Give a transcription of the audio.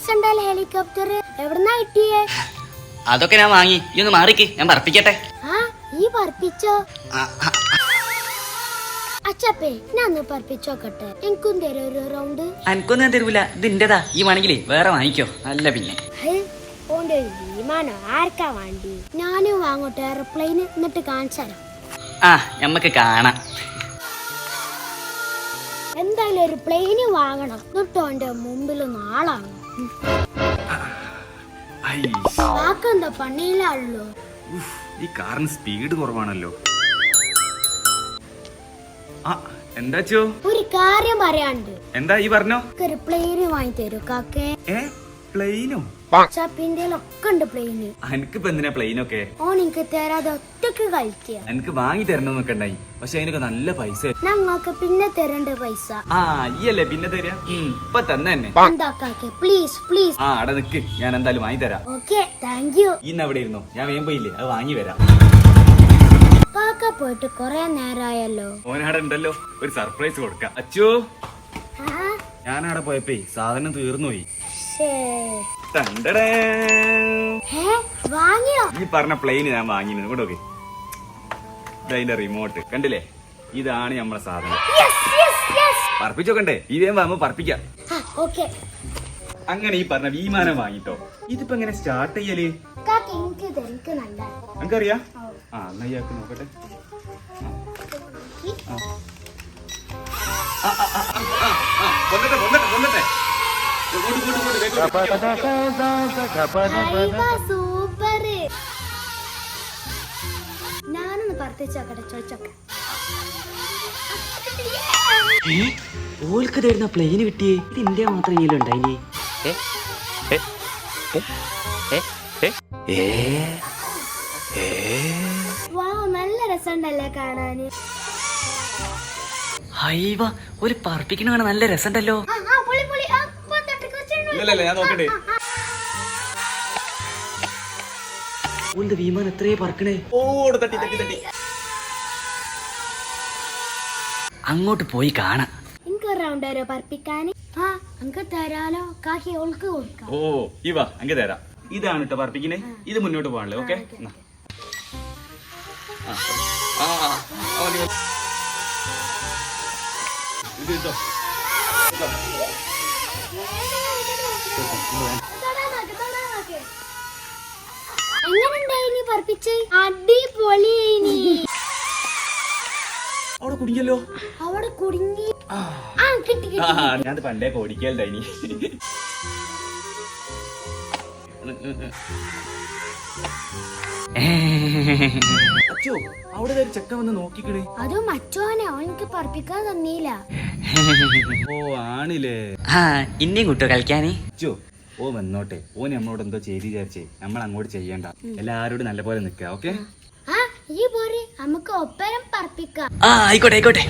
രസണ്ടല്ലേ helicopter? എവിടുന്നാ കിട്ടിയേ? അതൊക്കെ ഞാൻ വാങ്ങി. ഈ ഒന്ന് മാറിക്ക്. ഞാൻ പറപ്പിക്കട്ടെ ആ ഈ പറപ്പിച്ചോ അച്ചപ്പേ ഞാൻ ഒന്ന് പറപ്പിച്ചോക്കട്ടെ എനിക്കും തരും ഒരു റൗണ്ട്. അനക്കൊന്നും ഞാൻ തരൂല. ഇതിന്റെതാ ഈ വേണമെങ്കിലേ വേറെ വാങ്ങിക്കോ. അല്ല പിന്നെ. ഹേ, ഓന്റെ ഒരു വിമാനം ആർക്കാ വേണ്ടി? ഞാനും വാങ്ങോട്ടെ എയർപ്ലെയിന് എന്നിട്ട് കാണിച്ചു തരാം. ആ ഞമ്മക്ക് കാണാം. എന്തായാലും ഒരു പ്ലെയിന് വാങ്ങണം. എന്നിട്ട് ഓന്റെ മുമ്പിൽ നാളാണ് വാക്കെന്താ പണിയിലാണല്ലോ? ഈ കാറിന് സ്പീഡ് കുറവാണല്ലോ. എന്താച്ചോ ഒരു കാര്യം പറയാണ്ട് എന്താ ഈ പറഞ്ഞോ? ഒരു പ്ലെയിന് വാങ്ങി തരൂ കാക്കേ പ്ലെയിനോ എനിക്കിപ്പോ എന്തിനാ പ്ലെയിനൊക്കെ എനിക്ക് തരാതെ ഒറ്റയ്ക്ക് കളിക്കുക എനിക്ക് വാങ്ങി തരണമെന്നൊക്കെ ഉണ്ടായി. പക്ഷെ അതിനൊക്കെ നല്ല പൈസ. ഞങ്ങൾക്ക് പിന്നെ തരണ്ട പൈസ. ആ പിന്നെ തരാ? ഉം, ഇപ്പൊ തന്നെ പ്ലീസ് പ്ലീസ് ആ അവിടെ നിക്ക്. ഞാൻ എന്തായാലും വാങ്ങി തരാം. ഓക്കെ താങ്ക് യു ഇന്ന് അവിടെ ഇരുന്നോ? ഞാൻ വേഗം പോയില്ലേ അത് വാങ്ങി വരാം. കാക്ക പോയിട്ട് കൊറേ നേരമായല്ലോ ഓനവിടെ ഉണ്ടല്ലോ. ഒരു സർപ്രൈസ് കൊടുക്കാം. അച്ചോ. ഞാനവിടെ പോയപ്പേ സാധനം തീർന്നു പോയി ഈ പറഞ്ഞ പ്ലെയിന് ഞാൻ വാങ്ങിയിരുന്നു. ഇവിടെ ഓക്കെ ഇതിന്റെ റിമോട്ട് കണ്ടില്ലേ? ഇതാണ് നമ്മളെ സാധനം. പറപ്പിച്ചോക്കണ്ടേ ഇതേ പറപ്പിക്കാം. അങ്ങനെ ഈ പറഞ്ഞ വിമാനം വാങ്ങിട്ടോ. ഇതിപ്പോ എങ്ങനെ സ്റ്റാർട്ട് ചെയ്യൽ? കാക്ക എനിക്ക് ഇത് എനിക്ക് നല്ല. നമുക്കറിയാ ആ. എന്നാ ഇയാൾക്ക് നോക്കട്ടെ. ആ. ആ, ആ, ആ, ആ, ആ, സൂപ്പർ ഞാനൊന്ന് പറപ്പിച്ചോക്കട്ടെ ചോദിച്ചോക്കെ. ഓൽക്ക് തരുന്ന പ്ലെയിന് കിട്ടിയേ? ഇത് ഇന്ത്യ മാത്രം ഇതിലുണ്ടായിനി ഉണ്ടായി നല്ല രസമുണ്ടല്ലേ കാണാന്. ഹൈവ ഒരു പറപ്പിക്കണ കാണാൻ നല്ല രസമുണ്ടല്ലോ. തട്ടിക്ക് വെച്ചിട്ടുണ്ട്. ഇല്ല, ഇല്ല, ഞാൻ നോക്കട്ടെ ഓന്റെ വിമാനം എത്രയേ പറക്കണേ ഓ തട്ടി തട്ടി തട്ടി അങ്ങോട്ട് പോയി കാണാം എനിക്ക് റൗണ്ട് വരെ പറപ്പിക്കാന് ആ തരാലോ കാക്കി ഓൾക്ക് കൊടുക്കാം ഓ ഇവ അങ്ങ് തരാം ഇതാണ് കേട്ടോ പറപ്പിക്കിനെ ഇത് മുന്നോട്ട് പോകാനല്ലേ ഓക്കെ ഇത് ഇട്ടോ എങ്ങനെയുണ്ടായിനി പറപ്പിച്ച്? അടിപൊളിയേനി അവിടെ കുടുങ്ങിയല്ലോ. അവിടെ കുടുങ്ങി. ആ. കിട്ടി ഞാൻ പണ്ടേ ഓടിക്കലുണ്ടായിനി അച്ചോ അവിടെ ഒരു ചെക്കൻ വന്ന് നോക്കിക്കണേ. അത് മറ്റോനെ അവനക്ക് പറപ്പിക്കാൻ തന്നില്ല. ഓ ആണില്ലേ. ആ ഇനിയും കൂട്ടോ കളിക്കാനേ? അച്ചോ ഓ വന്നോട്ടെ. ഓ നമ്മളോട് എന്തോ ചെയ്ത് വിചാരിച്ചേ. നമ്മൾ അങ്ങോട്ട് ചെയ്യണ്ട. എല്ലാരോടും നല്ലപോലെ നിൽക്കുക ഓക്കെ? ആ ഈ പോരെ നമുക്ക് ഒപ്പരം പറപ്പിക്കാം. ആ ആയിക്കോട്ടെ ആയിക്കോട്ടെ.